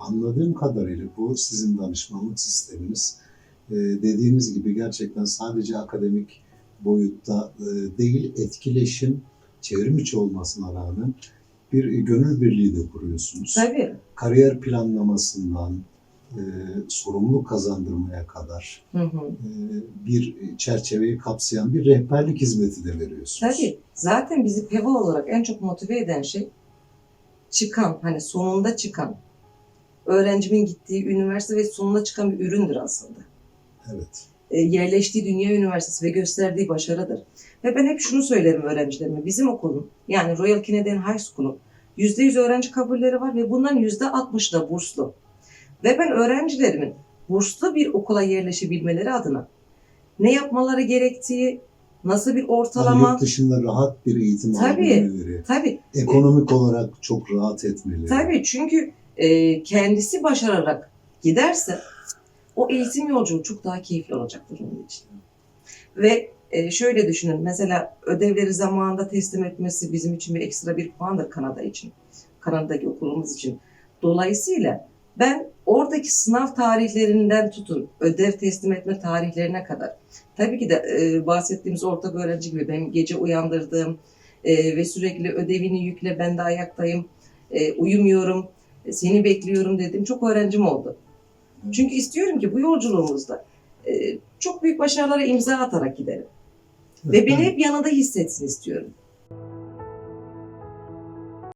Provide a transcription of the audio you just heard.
Anladığım kadarıyla bu sizin danışmanlık sisteminiz e, dediğiniz gibi gerçekten sadece akademik boyutta e, değil etkileşim çevrim içi olmasına rağmen bir gönül birliği de kuruyorsunuz. Tabii. Kariyer planlamasından e, sorumluluk kazandırmaya kadar Hı hı. e, bir çerçeveyi kapsayan bir rehberlik hizmeti de veriyorsunuz. Tabii. Zaten bizi PEVA olarak en çok motive eden şey çıkan, hani sonunda çıkan, öğrencimin gittiği üniversite ve sonunda çıkan bir üründür aslında. Evet. E, yerleştiği Dünya Üniversitesi ve gösterdiği başarıdır. Ve ben hep şunu söylerim öğrencilerime. Bizim okulun yani Royal Canadian High School'un %100 öğrenci kabulleri var ve bunların %60 da burslu. Ve ben öğrencilerimin burslu bir okula yerleşebilmeleri adına ne yapmaları gerektiği, nasıl bir ortalama, yurt dışında rahat bir eğitim Tabii. alabilmeleri, tabii ekonomik olarak çok rahat etmeleri. Tabii çünkü e, kendisi başararak giderse o eğitim yolculuğu çok daha keyifli olacaktır onun için. Ve e, şöyle düşünün mesela ödevleri zamanında teslim etmesi bizim için bir ekstra bir puandır Kanada için. Kanada'daki okulumuz için. Dolayısıyla ben oradaki sınav tarihlerinden tutun ödev teslim etme tarihlerine kadar. Tabii ki de e, bahsettiğimiz ortak öğrenci gibi benim gece uyandırdığım e, ve sürekli ödevini yükle ben de ayaktayım e, uyumuyorum, seni bekliyorum dediğim çok öğrencim oldu. Çünkü istiyorum ki bu yolculuğumuzda e, çok büyük başarılara imza atarak gidelim. Ve beni hep yanında hissetsin istiyorum.